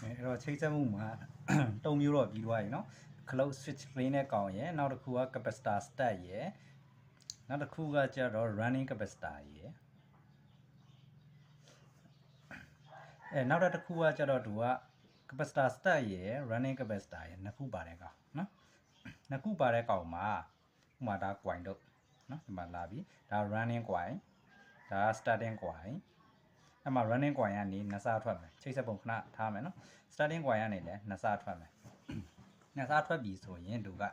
အဲ့တော့ချိတ်ဆက်မှုမှာ တုံမျိုးတော့ပြီးသွားပြီเนาะ close switch plane နဲ့ကောင်းရယ်နောက်တစ်ခုက capacitor stat ရယ်နောက်တစ်ခုကကျတော့ running capacitor ရယ်အဲနောက်တစ်ခုကကျတော့သူက capacitor stat ရယ် running capacitor ရယ်နှစ်ခုပါတယ်ကောင်เนาะနှစ်ခုပါတဲ့ကောင်မှာဥပမာဒါ coin တို့เนาะဒီမှာလာပြီဒါ running coin ဒါ starting coin အဲ့မှာ running coin ကနေနှစ်စားထွက်မယ်ချိတ်ဆက်ပုံခဏထားမယ်နော် starting coin ကနေလည်းနှစ်စားထွက်မယ်နှစ်စားထွက်ပြီဆိုရင်သူက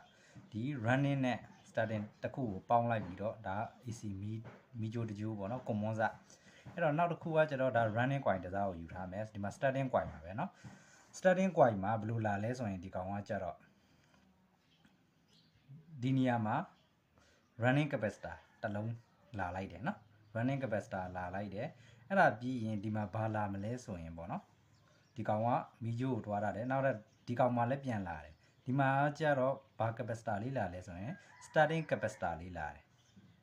ဒီ running နဲ့ starting တစ်ခုကိုပေါင်းလိုက်ပြီးတော့ဒါ AC မီမီဂျိုတဂျိုပေါ့နော် common စအဲ့တော့နောက်တစ်ခုကကျတော့ဒါ running coin တစ်စားကိုယူထားမယ်ဒီမှာ starting coin ပါပဲနော် starting coin မှာဘယ်လိုလာလဲဆိုရင်ဒီကောင်ကကျတော့ဒီနေရာမှာ running capacitor တစ်လုံးလာလိုက်တယ်နော် running capacitor လာလိုက်တယ်အဲ့ဒါပြီးရင်ဒီမှာဘာလာမလဲဆိုရင်ပေါ့နော်ဒီကောင်ကမီဂျိုကိုတွားတာတယ်နောက်တော့ဒီကောင်မှလည်းပြန်လာတယ်ဒီမှာကျတော့ဘာ capacitor လေးလာလဲဆိုရင် starting capacitor လေးလာတယ်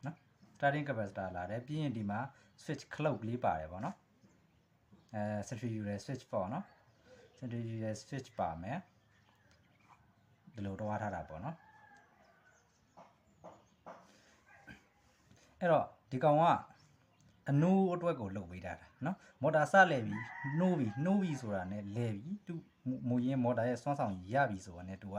နော် starting capacitor လာတယ်ပြီးရင်ဒီမှာ switch clock လေးပါတယ်ပေါ့နော်အဲ centrifugal switch ပေါ့နော် centrifugal switch ပါမယ်ဒီလိုတွားထားတာပေါ့နော်အဲ့တော့ဒီကောင်က အနိုးအတွက်ကိုလုပ်ပေးတာတာနော်မော်တာစလဲပြီးနှိုးပြီးနှိုးပြီးဆိုတာနဲ့လဲပြီးသူမူရင်းမော်တာရဲ့စွမ်းဆောင်ရပြီဆိုတာနဲ့သူက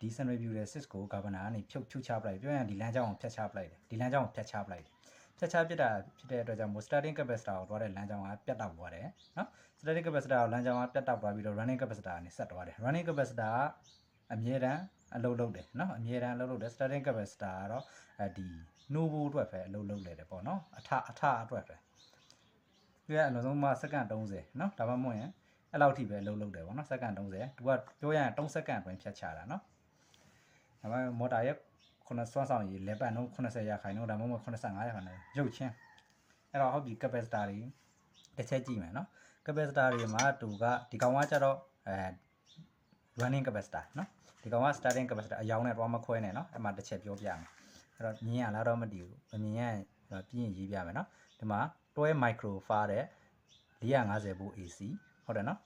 ဒီ sun review ရဲ့ sys ကို governor ကနေဖြုတ်ဖြုတ်ချပလိုက်ပြောရင်ဒီလမ်းကြောင်းကိုဖျက်ချပလိုက်တယ်ဒီလမ်းကြောင်းကိုဖျက်ချပလိုက်တယ်ဖျက်ချပစ်တာဖြစ်တဲ့အတွက်ကြောင့် starting capacitor ကိုတွားတဲ့လမ်းကြောင်းကပြတ်တောက်သွားတယ်နော် static capacitor ကိုလမ်းကြောင်းကပြတ်တောက်သွားပြီးတော့ running capacitor ကနေဆက်သွားတယ် running capacitor ကအမြဲတမ်းအလုပ်လုပ်တယ်နော်အမြဲတမ်းအလုပ်လုပ်တယ် static capacitor ကတော့အဲဒီ noble အတွက်ပဲအလုပ်လုပ်လဲတယ်ပေါ့နော်အထအထအတွက်ပဲသူကအလုံးစုံမှစက္ကန့်30နော်ဒါမှမဟုတ်ရင်အဲ့လောက်ထိပဲအလုပ်လုပ်တယ်ပေါ့နော်စက္ကန့်30သူကပြောရရင်3စက္ကန့်အတွင်းဖြတ်ချတာနော်ဒါမှမော်တာရဲ့ခုနစွမ်းဆောင်ရည်လက်ပတ်နှုန်း80ရာခိုင်နှုန်းဒါမှမဟုတ်85ရာခိုင်နှုန်းရုပ်ချင်းအဲ့တော့ဟုတ်ပြီ capacitor တွေတစ်ချက်ကြည့်မယ်နော် capacitor တွေမှာတူကဒီကောင်ကကျတော့အဲ running capacitor နော်ဒီကောင်က starting capacitor အယောင်နဲ့တော့မခွဲနဲ့နော်အဲ့မှာတစ်ချက်ပြောပြမယ် အဲ့တော့မြင်ရလားတော့မသိဘူးမမြင်ရရင်တော့ပြီးရင်ရေးပြမယ်နော်ဒီမှာ12 micro far တဲ့450 volt AC ဟုတ်တယ်နော်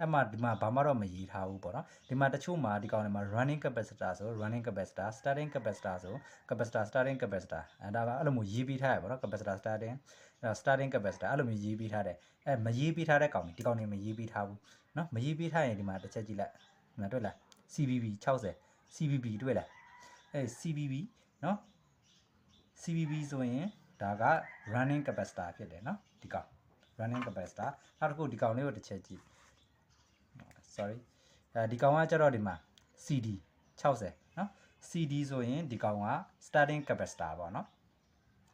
အဲ့မှာဒီမှာဘာမှတော့မရေးထားဘူးပေါ့နော်ဒီမှာတချို့မှာဒီကောင်တွေမှာ running capacitor ဆို running capacitor starting capacitor ဆို capacitor starting capacitor အဲဒါကအဲ့လိုမျိုးရေးပြီးထားရပေါ့နော် capacitor starting starting capacitor အဲ့လိုမျိုးရေးပြီးထားတယ်အဲမရေးပြီးထားတဲ့ကောင်တွေဒီကောင်တွေမရေးပြီးထားဘူးနော်မရေးပြီးထားရင်ဒီမှာတစ်ချက်ကြည့်လိုက်ဒီမှာတွေ့လား CBB 60 CBB တွေ့လားအဲ CBB နော် CBB ဆိုရင်ဒါက running capacitor ဖြစ်တယ်နော်ဒီကောင် running capacitor နောက်တစ်ခုဒီကောင်လေးကိုတစ်ချက်ကြည့် sorry အဲဒီကောင်ကကျတော့ဒီမှာ CD 60နော် CD ဆိုရင်ဒီကောင်က starting capacitor ပေါ့နော်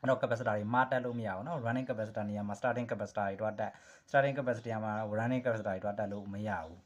အဲ့တော့ capacitor တွေမတက်လို့မရဘူးเนาะ running capacitor နေရာမှာ starting capacitor တွေတွားတက် starting capacitor မှာ running capacitor တွေတွားတက်လို့မရဘူး